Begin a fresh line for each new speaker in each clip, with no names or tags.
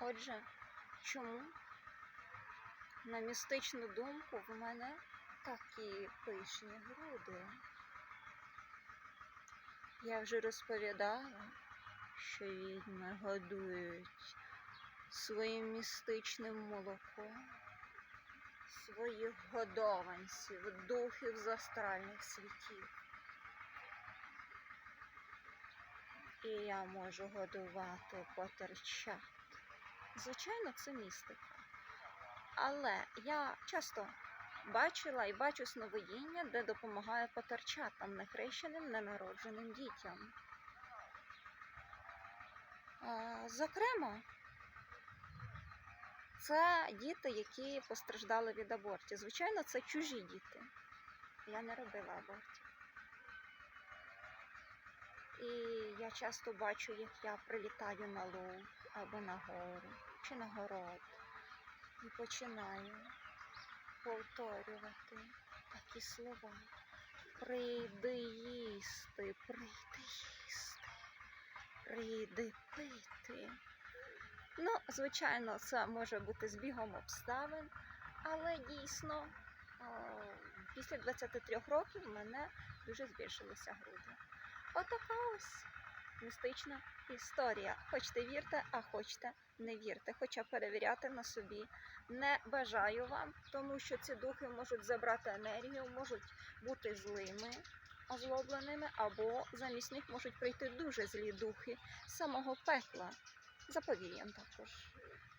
Отже, чому на містичну думку в мене такі пишні груди? Я вже розповідала, що відьми годують своїм містичним молоком своїх годованців, духів з астральних світів. І я можу годувати потерчат. Звичайно, це містика. Але я часто бачила і бачу сновидіння, де допомагає потерчатам, нехрещеним, ненародженим дітям. Зокрема, це діти, які постраждали від абортів. Звичайно, це чужі діти. Я не робила абортів. І я часто бачу, як я прилітаю на луг або на гору чи на город і починаю повторювати такі слова. Прийди їсти, прийди їсти, прийди пити. Ну, звичайно, це може бути збігом обставин, але дійсно о, після 23 років в мене дуже збільшилися груди. Отака ось містична історія. Хочете вірте, а хочете не вірте. Хоча перевіряти на собі не бажаю вам, тому що ці духи можуть забрати енергію, можуть бути злими, озлобленими, або замість них можуть прийти дуже злі духи самого пекла, за повір'ям також,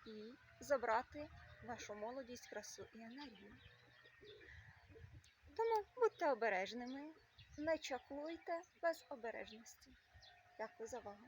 і забрати вашу молодість, красу і енергію. Тому будьте обережними, не чаклуйте без обережності. Дякую за увагу.